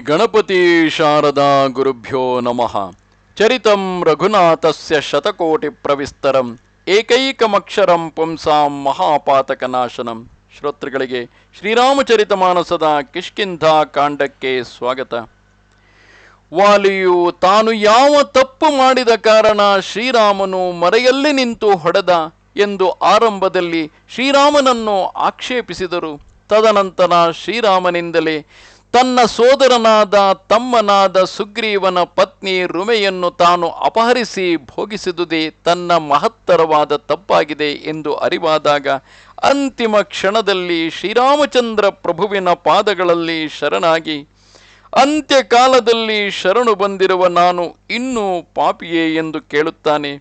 ಗಣಪತಿ ಶಾರದಾ ಗುರುಭ್ಯೋ ನಮಃ. ಚರಿತಂ ರಘುನಾಥಸ್ಯ ಶತಕೋಟಿ ಪ್ರವಿಸ್ತರಂ. ಏಕೈಕಮಕ್ಷರಂ ಪುಂಸಾಂ ಮಹಾಪಾತಕನಾಶನಂ. ಶ್ರೋತೃಗಳಿಗೆ ಶ್ರೀರಾಮಚರಿತ ಮಾನಸದ ಕಿಷ್ಕಿಂಧ ಕಾಂಡಕ್ಕೆ ಸ್ವಾಗತ. ವಾಲಿಯು ತಾನು ಯಾವ ತಪ್ಪು ಮಾಡಿದ ಕಾರಣ ಶ್ರೀರಾಮನು ಮರೆಯಲ್ಲಿ ನಿಂತು ಹೊಡೆದ ಎಂದು ಆರಂಭದಲ್ಲಿ ಶ್ರೀರಾಮನನ್ನು ಆಕ್ಷೇಪಿಸಿದರು. ತದನಂತರ ಶ್ರೀರಾಮನಿಂದಲೇ ತನ್ನ ಸೋದರನಾದ ತಮ್ಮನಾದ ಸುಗ್ರೀವನ ಪತ್ನಿ ರುಮೆಯನ್ನು ತಾನು ಅಪಹರಿಸಿ ಭೋಗಿಸಿದುದೇ ತನ್ನ ಮಹತ್ತರವಾದ ತಪ್ಪಾಗಿದೆ ಎಂದು ಅರಿವಾದಾಗ ಅಂತಿಮ ಕ್ಷಣದಲ್ಲಿ ಶ್ರೀರಾಮಚಂದ್ರ ಪ್ರಭುವಿನ ಪಾದಗಳಲ್ಲಿ ಶರಣಾಗಿ, ಅಂತ್ಯಕಾಲದಲ್ಲಿ ಶರಣು ಬಂದಿರುವ ನಾನು ಇನ್ನೂ ಪಾಪಿಯೇ ಎಂದು ಕೇಳುತ್ತಾನೆ.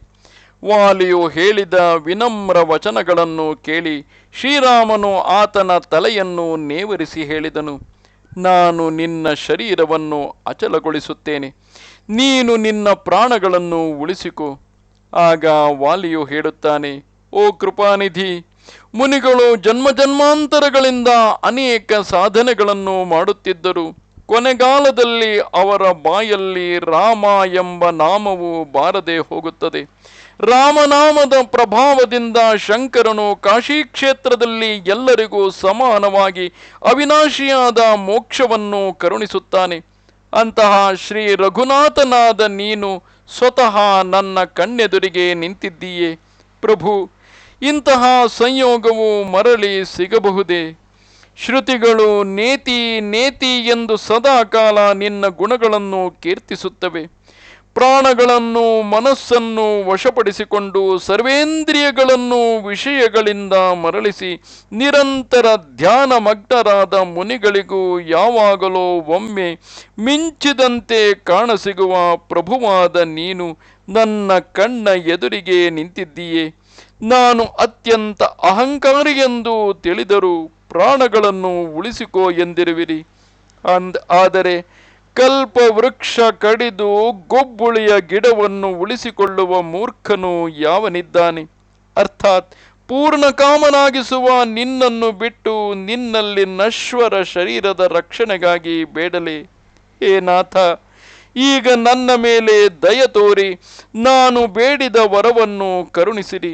ವಾಲಿಯು ಹೇಳಿದ ವಿನಮ್ರ ವಚನಗಳನ್ನು ಕೇಳಿ ಶ್ರೀರಾಮನು ಆತನ ತಲೆಯನ್ನು ನೇವರಿಸಿ ಹೇಳಿದನು. ನಾನು ನಿನ್ನ ಶರೀರವನ್ನು ಅಚಲಗೊಳಿಸುತ್ತೇನೆ. ನೀನು ನಿನ್ನ ಪ್ರಾಣಗಳನ್ನು ಉಳಿಸಿಕೊ. ಆಗ ವಾಲಿಯು ಹೇಳುತ್ತಾನೆ, ಓ ಕೃಪಾನಿಧಿ, ಮುನಿಗಳು ಜನ್ಮ ಜನ್ಮಾಂತರಗಳಿಂದ ಅನೇಕ ಸಾಧನೆಗಳನ್ನು ಮಾಡುತ್ತಿದ್ದರು. ಕೊನೆಗಾಲದಲ್ಲಿ ಅವರ ಬಾಯಲ್ಲಿ ರಾಮ ಎಂಬ ನಾಮವು ಬಾರದೆ ಹೋಗುತ್ತದೆ. ರಾಮನಾಮದ ಪ್ರಭಾವದಿಂದ ಶಂಕರನು ಕಾಶಿ ಕ್ಷೇತ್ರದಲ್ಲಿ ಎಲ್ಲರಿಗೂ ಸಮಾನವಾಗಿ ಅವಿನಾಶಿಯಾದ ಮೋಕ್ಷವನ್ನು ಕರುಣಿಸುತ್ತಾನೆ. ಅಂತಹ ಶ್ರೀ ರಘುನಾಥನಾದ ನೀನು ಸ್ವತಃ ನನ್ನ ಕಣ್ಣೆದುರಿಗೆ ನಿಂತಿದ್ದೀಯೇ. ಪ್ರಭು, ಇಂತಹ ಸಂಯೋಗವು ಮರಳಿ ಸಿಗಬಹುದೇ? ಶ್ರುತಿಗಳು ನೇತಿ ನೇತಿ ಎಂದು ಸದಾಕಾಲ ನಿನ್ನ ಗುಣಗಳನ್ನು ಕೀರ್ತಿಸುತ್ತವೆ. ಪ್ರಾಣಗಳನ್ನು, ಮನಸ್ಸನ್ನು ವಶಪಡಿಸಿಕೊಂಡು ಸರ್ವೇಂದ್ರಿಯಗಳನ್ನು ವಿಷಯಗಳಿಂದ ಮರಳಿಸಿ ನಿರಂತರ ಧ್ಯಾನ ಮಗ್ನರಾದ ಮುನಿಗಳಿಗೂ ಯಾವಾಗಲೋ ಒಮ್ಮೆ ಮಿಂಚಿದಂತೆ ಕಾಣಸಿಗುವ ಪ್ರಭುವಾದ ನೀನು ನನ್ನ ಕಣ್ಣ ಎದುರಿಗೆ ನಿಂತಿದ್ದೀಯೆ. ನಾನು ಅತ್ಯಂತ ಅಹಂಕಾರಿ ಎಂದು ತಿಳಿದರೂ ಪ್ರಾಣಗಳನ್ನು ಉಳಿಸಿಕೋ ಎಂದಿರುವಿರಿ. ಅಂದ್, ಆದರೆ ಕಲ್ಪ ವೃಕ್ಷ ಕಡಿದು ಗೊಬ್ಬುಳಿಯ ಗಿಡವನ್ನು ಉಳಿಸಿಕೊಳ್ಳುವ ಮೂರ್ಖನು ಯಾವನಿದ್ದಾನೆ? ಅರ್ಥಾತ್ ಪೂರ್ಣ ಕಾಮನಾಗಿಸುವ ನಿನ್ನನ್ನು ಬಿಟ್ಟು ನಿನ್ನಲ್ಲಿ ನಶ್ವರ ಶರೀರದ ರಕ್ಷಣೆಗಾಗಿ ಬೇಡಲಿ. ಹೇ ನಾಥ, ಈಗ ನನ್ನ ಮೇಲೆ ದಯ ತೋರಿ, ನಾನು ಬೇಡಿದ ವರವನ್ನು ಕರುಣಿಸಿರಿ.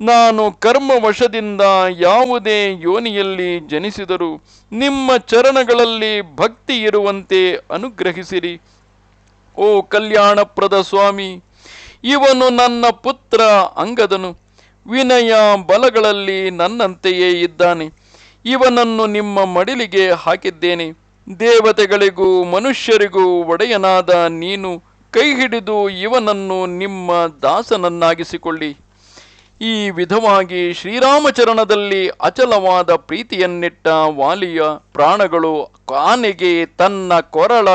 ನಾನು ಕರ್ಮವಶದಿಂದ ಯಾವುದೇ ಯೋನಿಯಲ್ಲಿ ಜನಿಸಿದರೂ ನಿಮ್ಮ ಚರಣಗಳಲ್ಲಿ ಭಕ್ತಿ ಇರುವಂತೆ ಅನುಗ್ರಹಿಸಿರಿ. ಓ ಕಲ್ಯಾಣಪ್ರದ ಸ್ವಾಮಿ, ಇವನು ನನ್ನ ಪುತ್ರ ಅಂಗದನು. ವಿನಯ ಬಲಗಳಲ್ಲಿ ನನ್ನಂತೆಯೇ ಇದ್ದಾನೆ. ಇವನನ್ನು ನಿಮ್ಮ ಮಡಿಲಿಗೆ ಹಾಕಿದ್ದೇನೆ. ದೇವತೆಗಳಿಗೂ ಮನುಷ್ಯರಿಗೂ ಒಡೆಯನಾದ ನೀನು ಕೈ ಹಿಡಿದು ಇವನನ್ನು ನಿಮ್ಮ ದಾಸನನ್ನಾಗಿಸಿಕೊಳ್ಳಿ. ಈ ವಿಧವಾಗಿ ಶ್ರೀರಾಮಚರಣದಲ್ಲಿ ಅಚಲವಾದ ಪ್ರೀತಿಯನ್ನಿಟ್ಟ ವಾಲಿಯ ಪ್ರಾಣಗಳು ಆನೆಗೆ ತನ್ನ ಕೊರಳ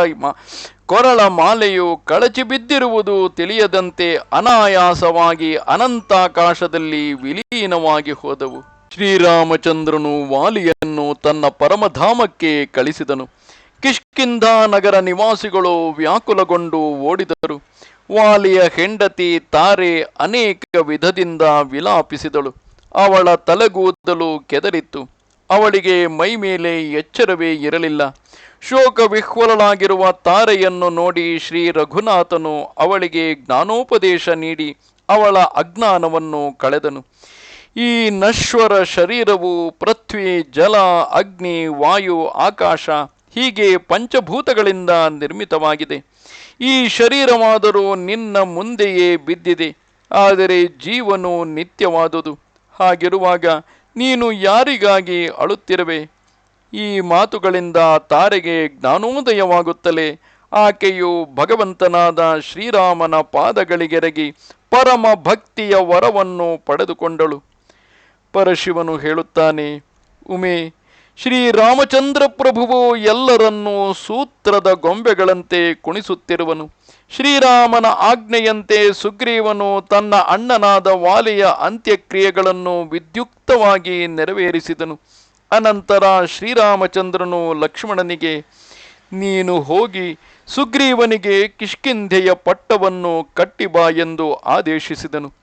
ಕೊರಳ ಮಾಲೆಯು ಕಳಚಿ ಬಿದ್ದಿರುವುದು ತಿಳಿಯದಂತೆ ಅನಾಯಾಸವಾಗಿ ಅನಂತಾಕಾಶದಲ್ಲಿ ವಿಲೀನವಾಗಿ ಹೋದವು. ಶ್ರೀರಾಮಚಂದ್ರನು ವಾಲಿಯನ್ನು ತನ್ನ ಪರಮಧಾಮಕ್ಕೆ ಕಳಿಸಿದನು. ಕಿಷ್ಕಿಂಧ ನಗರ ನಿವಾಸಿಗಳು ವ್ಯಾಕುಲಗೊಂಡು ಓಡಿದರು. ವಾಲಿಯ ಹೆಂಡತಿ ತಾರೆ ಅನೇಕ ವಿಧದಿಂದ ವಿಲಾಪಿಸಿದಳು. ಅವಳ ತಲೆಗೂದಲು ಕೆದರಿತ್ತು. ಅವಳಿಗೆ ಮೈ ಮೇಲೆ ಎಚ್ಚರವೇ ಇರಲಿಲ್ಲ. ಶೋಕ ವಿಹ್ವಲಳಾಗಿರುವ ತಾರೆಯನ್ನು ನೋಡಿ ಶ್ರೀ ರಘುನಾಥನು ಅವಳಿಗೆ ಜ್ಞಾನೋಪದೇಶ ನೀಡಿ ಅವಳ ಅಜ್ಞಾನವನ್ನು ಕಳೆದನು. ಈ ನಶ್ವರ ಶರೀರವು ಪೃಥ್ವಿ, ಜಲ, ಅಗ್ನಿ, ವಾಯು, ಆಕಾಶ ಹೀಗೆ ಪಂಚಭೂತಗಳಿಂದ ನಿರ್ಮಿತವಾಗಿದೆ. ಈ ಶರೀರವಾದರೂ ನಿನ್ನ ಮುಂದೆಯೇ ಬಿದ್ದಿದೆ, ಆದರೆ ಜೀವನು ನಿತ್ಯವಾದುದು. ಹಾಗಿರುವಾಗ ನೀನು ಯಾರಿಗಾಗಿ ಅಳುತ್ತಿರುವೆ? ಈ ಮಾತುಗಳಿಂದ ತಾರೆಗೆ ಜ್ಞಾನೋದಯವಾಗುತ್ತಲೇ ಆಕೆಯು ಭಗವಂತನಾದ ಶ್ರೀರಾಮನ ಪಾದಗಳಿಗೆರಗಿ ಪರಮ ಭಕ್ತಿಯ ವರವನ್ನು ಪಡೆದುಕೊಂಡಳು. ಪರಶಿವನು ಹೇಳುತ್ತಾನೆ, ಉಮೆ ಶ್ರೀರಾಮಚಂದ್ರ ಪ್ರಭುವು ಎಲ್ಲರನ್ನೂ ಸೂತ್ರದ ಗೊಂಬೆಗಳಂತೆ ಕುಣಿಸುತ್ತಿರುವನು. ಶ್ರೀರಾಮನ ಆಜ್ಞೆಯಂತೆ ಸುಗ್ರೀವನು ತನ್ನ ಅಣ್ಣನಾದ ವಾಲಿಯ ಅಂತ್ಯಕ್ರಿಯೆಗಳನ್ನು ವಿದ್ಯುಕ್ತವಾಗಿ ನೆರವೇರಿಸಿದನು. ಅನಂತರ ಶ್ರೀರಾಮಚಂದ್ರನು ಲಕ್ಷ್ಮಣನಿಗೆ, ನೀನು ಹೋಗಿ ಸುಗ್ರೀವನಿಗೆ ಕಿಷ್ಕಿಂಧೆಯ ಪಟ್ಟವನ್ನು ಕಟ್ಟಿಬಾ ಎಂದು ಆದೇಶಿಸಿದನು.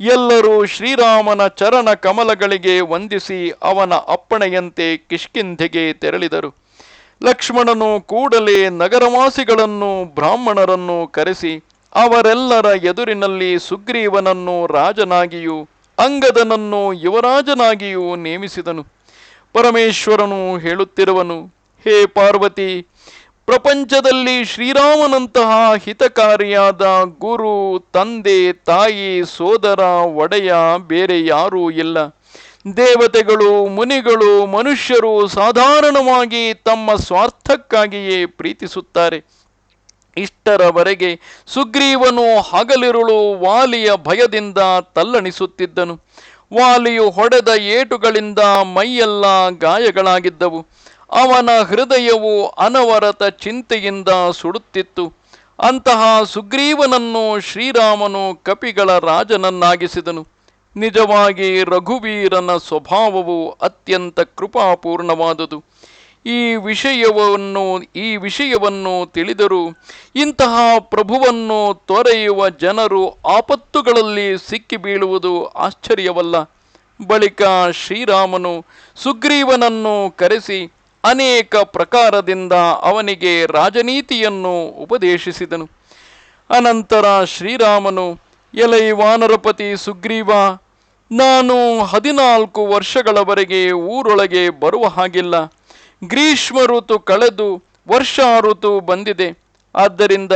ಎಲ್ಲರೂ ಶ್ರೀರಾಮನ ಚರಣ ಕಮಲಗಳಿಗೆ ವಂದಿಸಿ ಅವನ ಅಪ್ಪಣೆಯಂತೆ ಕಿಷ್ಕಿಂಧೆಗೆ ತೆರಳಿದರು. ಲಕ್ಷ್ಮಣನು ಕೂಡಲೇ ನಗರವಾಸಿಗಳನ್ನು, ಬ್ರಾಹ್ಮಣರನ್ನು ಕರೆಸಿ, ಅವರೆಲ್ಲರ ಎದುರಿನಲ್ಲಿ ಸುಗ್ರೀವನನ್ನು ರಾಜನಾಗಿಯೂ, ಅಂಗದನನ್ನು ಯುವರಾಜನಾಗಿಯೂ ನೇಮಿಸಿದನು. ಪರಮೇಶ್ವರನು ಹೇಳುತ್ತಿರುವನು, ಹೇ ಪಾರ್ವತಿ ಪ್ರಪಂಚದಲ್ಲಿ ಶ್ರೀರಾಮನಂತಹ ಹಿತಕಾರಿಯಾದ ಗುರು, ತಂದೆ, ತಾಯಿ, ಸೋದರ, ಒಡೆಯ ಬೇರೆ ಯಾರೂ ಇಲ್ಲ. ದೇವತೆಗಳು, ಮುನಿಗಳು, ಮನುಷ್ಯರು ಸಾಧಾರಣವಾಗಿ ತಮ್ಮ ಸ್ವಾರ್ಥಕ್ಕಾಗಿಯೇ ಪ್ರೀತಿಸುತ್ತಾರೆ. ಇಷ್ಟರವರೆಗೆ ಸುಗ್ರೀವನು ಹಗಲಿರುಳು ವಾಲಿಯ ಭಯದಿಂದ ತಲ್ಲಣಿಸುತ್ತಿದ್ದನು. ವಾಲಿಯು ಹೊಡೆದ ಏಟುಗಳಿಂದ ಮೈಯೆಲ್ಲ ಗಾಯಗಳಾಗಿದ್ದವು. ಅವನ ಹೃದಯವು ಅನವರತ ಚಿಂತೆಯಿಂದ ಸುಡುತ್ತಿತ್ತು. ಅಂತಹ ಸುಗ್ರೀವನನ್ನು ಶ್ರೀರಾಮನು ಕಪಿಗಳ ರಾಜನನ್ನಾಗಿಸಿದನು. ನಿಜವಾಗಿ ರಘುವೀರನ ಸ್ವಭಾವವು ಅತ್ಯಂತ ಕೃಪಾಪೂರ್ಣವಾದುದು. ಈ ವಿಷಯವನ್ನು ಈ ವಿಷಯವನ್ನು ತಿಳಿದರೂ ಇಂತಹ ಪ್ರಭುವನ್ನು ತೊರೆಯುವ ಜನರು ಆಪತ್ತುಗಳಲ್ಲಿ ಸಿಕ್ಕಿ ಬೀಳುವುದು ಆಶ್ಚರ್ಯವಲ್ಲ. ಬಳಿಕ ಶ್ರೀರಾಮನು ಸುಗ್ರೀವನನ್ನು ಕರೆಸಿ ಅನೇಕ ಪ್ರಕಾರದಿಂದ ಅವನಿಗೆ ರಾಜನೀತಿಯನ್ನು ಉಪದೇಶಿಸಿದನು. ಅನಂತರ ಶ್ರೀರಾಮನು, ಎಲೈ ವಾನರಪತಿ ಸುಗ್ರೀವ, ನಾನು ಹದಿನಾಲ್ಕು ವರ್ಷಗಳವರೆಗೆ ಊರೊಳಗೆ ಬರುವ ಹಾಗಿಲ್ಲ. ಗ್ರೀಷ್ಮ ಋತು ಕಳೆದು ವರ್ಷ ಋತು ಬಂದಿದೆ. ಆದ್ದರಿಂದ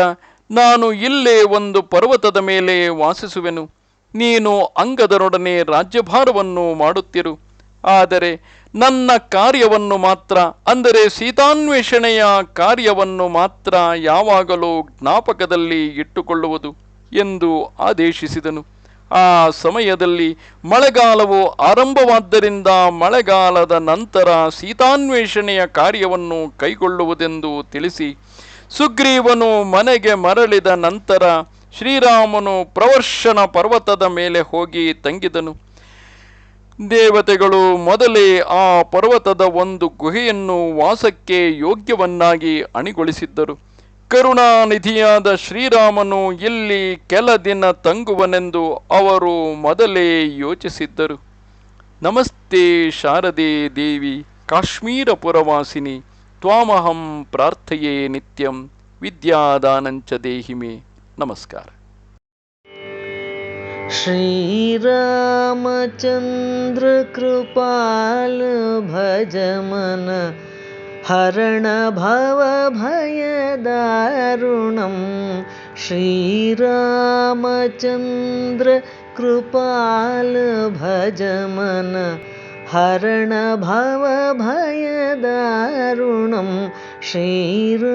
ನಾನು ಇಲ್ಲೇ ಒಂದು ಪರ್ವತದ ಮೇಲೆ ವಾಸಿಸುವೆನು. ನೀನು ಅಂಗದರೊಡನೆ ರಾಜ್ಯಭಾರವನ್ನು ಮಾಡುತ್ತಿರು. ಆದರೆ ನನ್ನ ಕಾರ್ಯವನ್ನು ಮಾತ್ರ, ಅಂದರೆ ಸೀತಾನ್ವೇಷಣೆಯ ಕಾರ್ಯವನ್ನು ಮಾತ್ರ ಯಾವಾಗಲೂ ಜ್ಞಾಪಕದಲ್ಲಿ ಇಟ್ಟುಕೊಳ್ಳುವುದು ಎಂದು ಆದೇಶಿಸಿದನು. ಆ ಸಮಯದಲ್ಲಿ ಮಳೆಗಾಲವು ಆರಂಭವಾದ್ದರಿಂದ ಮಳೆಗಾಲದ ನಂತರ ಸೀತಾನ್ವೇಷಣೆಯ ಕಾರ್ಯವನ್ನು ಕೈಗೊಳ್ಳುವುದೆಂದು ತಿಳಿಸಿ, ಸುಗ್ರೀವನು ಮನೆಗೆ ಮರಳಿದ ನಂತರ ಶ್ರೀರಾಮನು ಪ್ರವರ್ಷನ ಪರ್ವತದ ಮೇಲೆ ಹೋಗಿ ತಂಗಿದನು. ದೇವತೆಗಳು ಮೊದಲೇ ಆ ಪರ್ವತದ ಒಂದು ಗುಹೆಯನ್ನು ವಾಸಕ್ಕೆ ಯೋಗ್ಯವನ್ನಾಗಿ ಅಣಿಗೊಳಿಸಿದ್ದರು. ಕರುಣಾನಿಧಿಯಾದ ಶ್ರೀರಾಮನು ಇಲ್ಲಿ ಕೆಲ ದಿನ ತಂಗುವನೆಂದು ಅವರು ಮೊದಲೇ ಯೋಚಿಸಿದ್ದರು. ನಮಸ್ತೆ ಶಾರದೆ ದೇವಿ, ಕಾಶ್ಮೀರ ಪುರವಾಸಿನಿ, ತ್ವಾಮಹಂ ಪ್ರಾರ್ಥೆಯೇ ನಿತ್ಯಂ, ವಿದ್ಯಾದಾನಂಚ ದೇಹಿಮೆ. ನಮಸ್ಕಾರ. श्रीरामचन्द्र कृपाल भज मनः हरणभवभयद ऋणं श्रीरामचन्द्र कृपाल भजम हरणभवभयद ऋणं श्रीरा